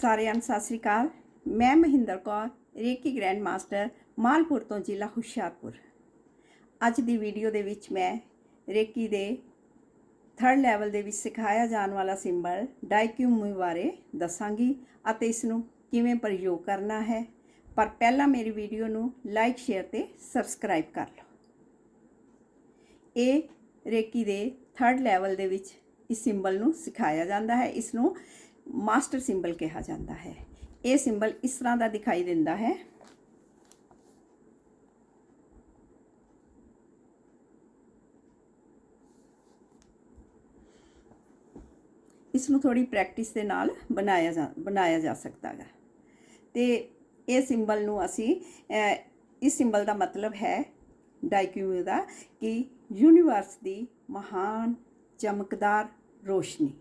ਸਾਰਿਆਂ ਨੂੰ ਸਤਿ ਸ੍ਰੀ ਅਕਾਲ। ਮੈਂ Mahinder Kaur, reiki grand master, Malpur ਤੋਂ ਜ਼ਿਲ੍ਹਾ ਹੁਸ਼ਿਆਰਪੁਰ। ਅੱਜ ਦੀ ਵੀਡੀਓ ਦੇ ਵਿੱਚ ਮੈਂ ਰੇਕੀ ਦੇ ਥਰਡ ਲੈਵਲ ਦੇ ਵਿੱਚ ਸਿਖਾਇਆ ਜਾਣ ਵਾਲਾ ਸਿੰਬਲ ਡਾਈਕਿਊਮੀ ਬਾਰੇ ਦੱਸਾਂਗੀ ਅਤੇ ਇਸ ਨੂੰ ਕਿਵੇਂ ਪ੍ਰਯੋਗ ਕਰਨਾ ਹੈ। ਪਰ ਪਹਿਲਾਂ ਮੇਰੀ ਵੀਡੀਓ ਨੂੰ ਲਾਈਕ ਸ਼ੇਅਰ ਤੇ ਸਬਸਕ੍ਰਾਈਬ ਕਰ ਲਓ। ਇਹ ਰੇਕੀ ਦੇ ਥਰਡ ਲੈਵਲ ਦੇ ਵਿੱਚ ਇਸ ਸਿੰਬਲ ਨੂੰ ਸਿਖਾਇਆ ਜਾਂਦਾ ਹੈ। ਇਸ ਨੂੰ ਮਾਸਟਰ ਸਿੰਬਲ ਕਿਹਾ ਜਾਂਦਾ ਹੈ। ਇਹ ਸਿੰਬਲ ਇਸ ਤਰ੍ਹਾਂ ਦਾ ਦਿਖਾਈ ਦਿੰਦਾ ਹੈ। ਇਸ ਨੂੰ ਥੋੜੀ ਪ੍ਰੈਕਟਿਸ ਦੇ ਨਾਲ ਬਣਾਇਆ ਜਾ ਬਣਾਇਆ ਜਾ ਸਕਦਾ ਹੈ। ਤੇ ਇਹ ਸਿੰਬਲ ਨੂੰ ਅਸੀਂ ਇਸ ਸਿੰਬਲ ਦਾ ਮਤਲਬ ਹੈ ਡਾਈਕਿਊ ਦਾ ਕਿ ਯੂਨੀਵਰਸ ਦੀ ਮਹਾਨ ਚਮਕਦਾਰ ਰੋਸ਼ਨੀ।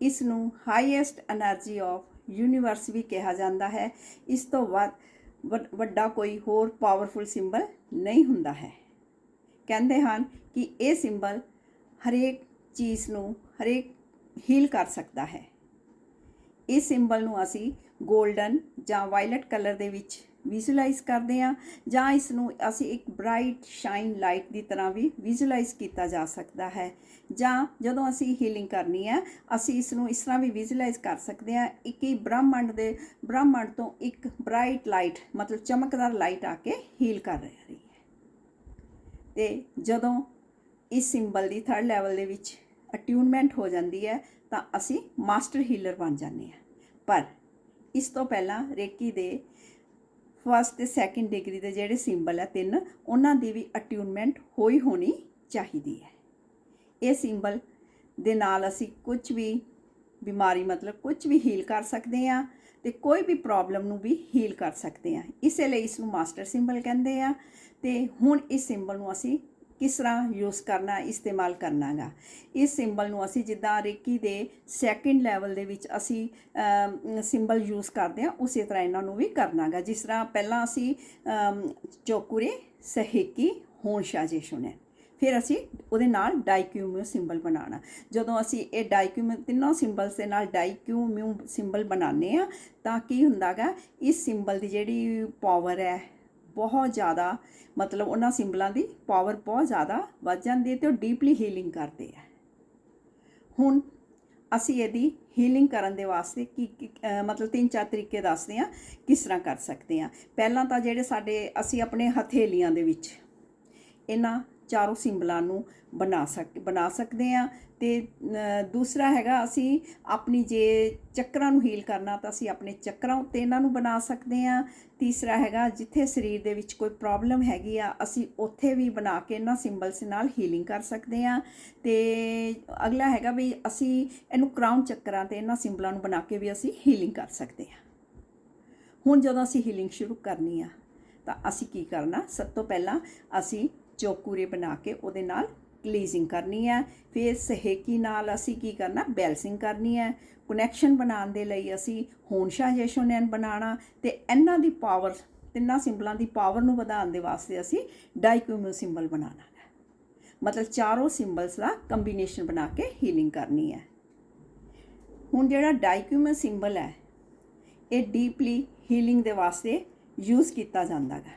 ਇਸ ਨੂੰ ਹਾਈਐਸਟ એનર્ਜੀ ਆਫ ਯੂਨੀਵਰਸ ਵੀ ਕਿਹਾ ਜਾਂਦਾ ਹੈ। ਇਸ ਤੋਂ ਵੱਧ ਵੱਡਾ ਕੋਈ ਹੋਰ ਪਾਵਰਫੁਲ ਸਿੰਬਲ ਨਹੀਂ ਹੁੰਦਾ ਹੈ। ਕਹਿੰਦੇ ਹਨ ਕਿ ਇਹ ਸਿੰਬਲ ਹਰੇਕ ਚੀਜ਼ ਨੂੰ, ਹਰੇਕ ਹੀਲ ਕਰ ਸਕਦਾ ਹੈ। ਇਸ ਸਿੰਬਲ ਨੂੰ ਅਸੀਂ 골ਡਨ ਜਾਂ ਵਾਇਲਟ ਕਲਰ ਦੇ ਵਿੱਚ ਵਿਜ਼ੂਅਲਾਈਜ਼ ਕਰਦੇ ਹਾਂ ਜਾਂ ਇਸ ਨੂੰ ਅਸੀਂ ਇੱਕ ਬ੍ਰਾਈਟ ਸ਼ਾਈਨ ਲਾਈਟ ਦੀ ਤਰ੍ਹਾਂ ਵੀ ਵਿਜ਼ੂਅਲਾਈਜ਼ ਕੀਤਾ ਜਾ ਸਕਦਾ ਹੈ। ਜਾਂ ਜਦੋਂ ਅਸੀਂ ਹੀਲਿੰਗ ਕਰਨੀ ਹੈ, ਅਸੀਂ ਇਸ ਨੂੰ ਇਸ ਤਰ੍ਹਾਂ ਵੀ ਵਿਜ਼ੂਅਲਾਈਜ਼ ਕਰ ਸਕਦੇ ਹਾਂ। ਇੱਕ ਹੀ ਬ੍ਰਹਮੰਡ ਦੇ, ਬ੍ਰਹਮੰਡ ਤੋਂ ਇੱਕ ਬ੍ਰਾਈਟ ਲਾਈਟ, ਮਤਲਬ ਚਮਕਦਾਰ ਲਾਈਟ ਆ ਕੇ ਹੀਲ ਕਰ ਰਹੀ ਹੈ। ਤੇ ਜਦੋਂ ਇਸ ਸਿੰਬਲ ਦੀ ਥਰਡ ਲੈਵਲ ਦੇ ਵਿੱਚ ਅਟਿਊਨਮੈਂਟ ਹੋ ਜਾਂਦੀ ਹੈ, ਤਾਂ ਅਸੀਂ ਮਾਸਟਰ ਹੀਲਰ ਬਣ ਜਾਂਦੇ ਹਾਂ। ਪਰ ਇਸ ਤੋਂ ਪਹਿਲਾਂ ਰੇਕੀ ਦੇ ਫਸਟ ਤੇ ਸੈਕਿੰਡ ਡਿਗਰੀ ਦੇ ਜਿਹੜੇ ਸਿੰਬਲ ਹੈ ਤਿੰਨ, ਉਹਨਾਂ ਦੀ ਵੀ ਅਟਿਊਨਮੈਂਟ ਹੋਈ ਹੋਣੀ ਚਾਹੀਦੀ ਹੈ। ਇਹ ਸਿੰਬਲ ਦੇ ਨਾਲ ਅਸੀਂ ਕੁਝ ਵੀ ਬਿਮਾਰੀ ਮਤਲਬ ਕੁਝ ਵੀ ਹੀਲ ਕਰ ਸਕਦੇ ਹਾਂ ਤੇ ਕੋਈ ਵੀ ਪ੍ਰੋਬਲਮ ਨੂੰ ਵੀ ਹੀਲ ਕਰ ਸਕਦੇ ਹਾਂ। ਇਸੇ ਲਈ ਇਸ ਨੂੰ ਮਾਸਟਰ ਸਿੰਬਲ ਕਹਿੰਦੇ ਆ ਤੇ ਹੁਣ ਇਸ ਸਿੰਬਲ ਨੂੰ ਅਸੀਂ ਕਿਸ ਤਰ੍ਹਾਂ ਯੂਜ਼ ਕਰਨਾ ਇਸਤੇਮਾਲ ਕਰਨਾਗਾ। ਇਸ ਸਿੰਬਲ ਨੂੰ ਅਸੀਂ ਜਿੱਦਾਂ ਰੇਕੀ ਦੇ ਸੈਕਿੰਡ ਲੈਵਲ ਦੇ ਵਿੱਚ ਅਸੀਂ ਸਿੰਬਲ ਯੂਜ਼ ਕਰਦੇ ਹਾਂ ਉਸੇ ਤਰ੍ਹਾਂ ਇਹਨਾਂ ਨੂੰ ਵੀ ਕਰਨਾਗਾ। ਜਿਸ ਤਰ੍ਹਾਂ ਪਹਿਲਾਂ ਅਸੀਂ ਅਮ, ਚੋਕੂਰੇ ਸਹਿਕੀ ਹੋਣ ਸ਼ਾਜੇ ਸੁਣਿਆ। ਫਿਰ ਅਸੀਂ ਉਹਦੇ ਨਾਲ ਡਾਈਕਿਊਮਿਊ ਸਿੰਬਲ ਬਣਾਉਣਾ। ਜਦੋਂ ਅਸੀਂ ਇਹ ਡਾਈਕਿਊਮਿਊ ਤਿੰਨੋਂ ਸਿੰਬਲਸ ਦੇ ਨਾਲ ਡਾਈਕਿਊਮਿਊ ਸਿੰਬਲ ਬਣਾਉਂਦੇ ਆ ਤਾਂ ਕੀ ਹੁੰਦਾਗਾ ਇਸ ਸਿੰਬਲ ਦੀ ਜਿਹੜੀ ਪਾਵਰ ਹੈ ਬਹੁਤ ਜ਼ਿਆਦਾ, ਮਤਲਬ ਉਹਨਾਂ ਸਿੰਬਲਾਂ ਦੀ ਪਾਵਰ ਬਹੁਤ ਜ਼ਿਆਦਾ ਵੱਧ ਜਾਂਦੀ ਹੈ ਤੇ ਉਹ ਡੀਪਲੀ ਹੀਲਿੰਗ ਕਰਦੇ ਆ। ਹੁਣ ਅਸੀਂ ਇਹਦੀ ਹੀਲਿੰਗ ਕਰਨ ਦੇ ਵਾਸਤੇ ਕੀ, ਕੀ- ਮਤਲਬ ਤਿੰਨ ਚਾਰ ਤਰੀਕੇ ਦੱਸਦੇ ਆ ਕਿਸ ਤਰ੍ਹਾਂ ਕਰ ਸਕਦੇ ਆ ਪਹਿਲਾਂ ਤਾਂ ਜਿਹੜੇ ਸਾਡੇ, ਅਸੀਂ ਆਪਣੇ ਹਥੇਲੀਆਂ ਦੇ ਵਿੱਚ ਇਹਨਾਂ ਚਾਰੋਂ ਸਿੰਬਲਾਂ ਨੂੰ ਬਣਾ ਸਕ, ਬਣਾ ਸਕਦੇ ਆ ਤੇ ਦੂਸਰਾ ਹੈਗਾ ਅਸੀਂ ਆਪਣੀ ਜੇ ਚੱਕਰਾਂ ਨੂੰ ਹੀਲ ਕਰਨਾ ਤਾਂ ਅਸੀਂ ਆਪਣੇ ਚੱਕਰਾਂ ਉੱਤੇ ਇਹਨਾਂ ਨੂੰ ਬਣਾ ਸਕਦੇ ਆ ਤੀਸਰਾ ਹੈਗਾ ਜਿੱਥੇ ਸਰੀਰ ਦੇ ਵਿੱਚ ਕੋਈ ਪ੍ਰੋਬਲਮ ਹੈਗੀ ਆ, ਅਸੀਂ ਉੱਥੇ ਵੀ ਬਣਾ ਕੇ ਇਹਨਾਂ ਸਿੰਬਲਸ ਨਾਲ ਹੀਲਿੰਗ ਕਰ ਸਕਦੇ ਆ ਤੇ ਅਗਲਾ ਹੈਗਾ ਵੀ ਅਸੀਂ ਇਹਨੂੰ ਕਰਾਊਨ ਚੱਕਰਾਂ ਤੇ ਇਹਨਾਂ ਸਿੰਬਲਾਂ ਨੂੰ ਬਣਾ ਕੇ ਵੀ ਅਸੀਂ ਹੀਲਿੰਗ ਕਰ ਸਕਦੇ ਆ ਹੁਣ ਜਦੋਂ ਅਸੀਂ ਹੀਲਿੰਗ ਸ਼ੁਰੂ ਕਰਨੀ ਆ, ਤਾਂ ਅਸੀਂ ਕੀ ਕਰਨਾ, ਸਭ ਤੋਂ ਪਹਿਲਾਂ ਅਸੀਂ ਚੌਕੂਰੇ ਬਣਾ ਕੇ ਉਹਦੇ ਨਾਲ ਕਲੀਜ਼ਿੰਗ ਕਰਨੀ ਹੈ। ਫਿਰ ਸਹੇਕੀ ਨਾਲ ਅਸੀਂ ਕੀ ਕਰਨਾ? ਬੈਲਸਿੰਗ ਕਰਨੀ ਹੈ। ਕਨੈਕਸ਼ਨ ਬਣਾਉਣ ਦੇ ਲਈ ਅਸੀਂ ਹੋਨਸ਼ਾ ਜੈਸ਼ੋਨੈਨ ਬਣਾਉਣਾ ਤੇ ਇਹਨਾਂ ਦੀ ਪਾਵਰ, ਤਿੰਨਾਂ ਸਿੰਬਲਾਂ ਦੀ ਪਾਵਰ ਨੂੰ ਵਧਾਉਣ ਦੇ ਵਾਸਤੇ ਅਸੀਂ ਡਾਈਕਿਊਮਿਊ ਸਿੰਬਲ ਬਣਾਉਣਾ ਹੈ। ਮਤਲਬ ਚਾਰੋਂ ਸਿੰਬਲਸ ਦਾ ਕੰਬੀਨੇਸ਼ਨ ਬਣਾ ਕੇ ਹੀਲਿੰਗ ਕਰਨੀ ਹੈ। ਹੁਣ ਜਿਹੜਾ ਡਾਈਕਿਊਮਿਊ ਸਿੰਬਲ ਹੈ, ਇਹ ਡੀਪਲੀ ਹੀਲਿੰਗ ਦੇ ਵਾਸਤੇ ਯੂਜ਼ ਕੀਤਾ ਜਾਂਦਾ ਹੈ।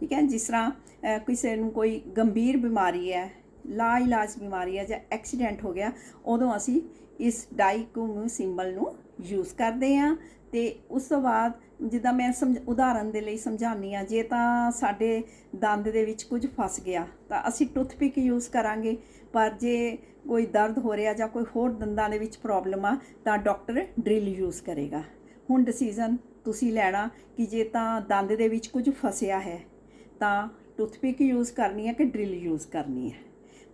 ਠੀਕ ਹੈ, ਜਿਸ ਤਰ੍ਹਾਂ ਕਿਸੇ ਨੂੰ ਕੋਈ ਗੰਭੀਰ ਬਿਮਾਰੀ ਹੈ ਲਾ ਇਲਾਜ ਬਿਮਾਰੀ ਹੈ ਜਾਂ ਐਕਸੀਡੈਂਟ ਹੋ ਗਿਆ, ਉਦੋਂ ਅਸੀਂ ਇਸ ਡਾਈਕੂਮ ਸਿੰਬਲ ਨੂੰ ਯੂਜ਼ ਕਰਦੇ ਹਾਂ ਤੇ ਉਸ ਤੋਂ ਬਾਅਦ ਜਿੱਦਾਂ ਮੈਂ ਸਮਝ, ਉਦਾਹਰਨ ਦੇ ਲਈ ਸਮਝਾਉਂਦੀ ਆ ਜੇ ਤਾਂ ਸਾਡੇ ਦੰਦ ਦੇ ਵਿੱਚ ਕੁਝ ਫਸ ਗਿਆ, ਤਾਂ ਅਸੀਂ ਟੁੱਥਪਿਕ ਯੂਜ਼ ਕਰਾਂਗੇ, ਪਰ ਜੇ ਕੋਈ ਦਰਦ ਹੋ ਰਿਹਾ ਜਾਂ ਕੋਈ ਹੋਰ ਦੰਦਾਂ ਦੇ ਵਿੱਚ ਪ੍ਰੋਬਲਮ ਆ, ਤਾਂ ਡਾਕਟਰ ਡਰਿਲ ਯੂਜ਼ ਕਰੇਗਾ। ਹੁਣ ਡਿਸੀਜਨ ਤੁਸੀਂ ਲੈਣਾ ਕਿ ਜੇ ਤਾਂ ਦੰਦ ਦੇ ਵਿੱਚ ਕੁਝ ਫਸਿਆ ਹੈ ਤਾਂ ਟੂਥਪਿਕ ਯੂਜ਼ ਕਰਨੀ ਹੈ ਕਿ ਡਰਿਲ ਯੂਜ਼ ਕਰਨੀ ਹੈ?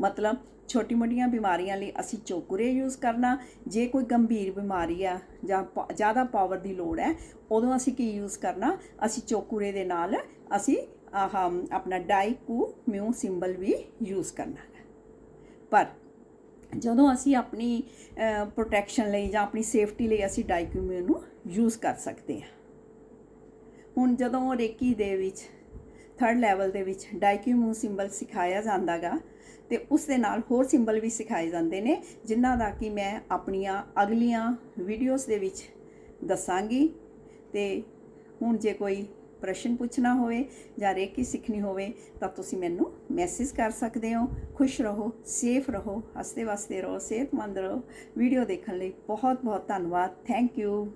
ਮਤਲਬ ਛੋਟੀ ਮੋਟੀਆਂ ਬਿਮਾਰੀਆਂ ਲਈ ਅਸੀਂ ਚੋਕੂਰੇ ਯੂਜ਼ ਕਰਨਾ, ਜੇ ਕੋਈ ਗੰਭੀਰ ਬਿਮਾਰੀ ਆ ਜਾਂ ਪ- ਜ਼ਿਆਦਾ ਪਾਵਰ ਦੀ ਲੋੜ ਹੈ, ਉਦੋਂ ਅਸੀਂ ਕੀ ਯੂਜ਼ ਕਰਨਾ? ਅਸੀਂ ਚੋਕੂਰੇ ਦੇ ਨਾਲ ਅਸੀਂ ਆਹ, ਆਪਣਾ ਡਾਈਕੂ ਮਿਊ ਸਿੰਬਲ ਵੀ ਯੂਜ਼ ਕਰਨਾ ਪਰ ਜਦੋਂ ਅਸੀਂ ਆਪਣੀ ਪ੍ਰੋਟੈਕਸ਼ਨ ਲਈ ਜਾਂ ਆਪਣੀ ਸੇਫਟੀ ਲਈ ਅਸੀਂ ਡਾਈਕਿਊਮਿਊ ਨੂੰ ਯੂਜ਼ ਕਰ ਸਕਦੇ ਹਾਂ। ਹੁਣ ਜਦੋਂ ਰੇਕੀ ਦੇ ਵਿੱਚ ਥਰਡ ਲੈਵਲ ਦੇ ਵਿੱਚ ਡਾਈਕਿਊਮਿਊ ਸਿੰਬਲ ਸਿਖਾਇਆ ਜਾਂਦਾਗਾ ਤੇ ਉਸ ਦੇ ਨਾਲ ਹੋਰ ਸਿੰਬਲ ਵੀ ਸਿਖਾਏ ਜਾਂਦੇ ਨੇ, ਜਿਨ੍ਹਾਂ ਦਾ ਕਿ ਮੈਂ ਆਪਣੀਆਂ ਅਗਲੀਆਂ ਵੀਡੀਓਜ਼ ਦੇ ਵਿੱਚ ਦੱਸਾਂਗੀ ਤੇ ਹੁਣ ਜੇ ਕੋਈ ਪ੍ਰਸ਼ਨ ਪੁੱਛਣਾ ਹੋਵੇ ਜਾਂ ਰੇਕੀ ਸਿੱਖਣੀ ਹੋਵੇ ਤਾਂ ਤੁਸੀਂ ਮੈਨੂੰ ਮੈਸੇਜ ਕਰ ਸਕਦੇ ਹੋ। ਖੁਸ਼ ਰਹੋ ਸੇਫ ਰਹੋ ਹੱਸਦੇ ਵਸਦੇ ਰਹੋ, ਸਿਹਤਮੰਦ ਰਹੋ। ਵੀਡੀਓ ਦੇਖਣ ਲਈ ਬਹੁਤ ਬਹੁਤ ਧੰਨਵਾਦ। Thank you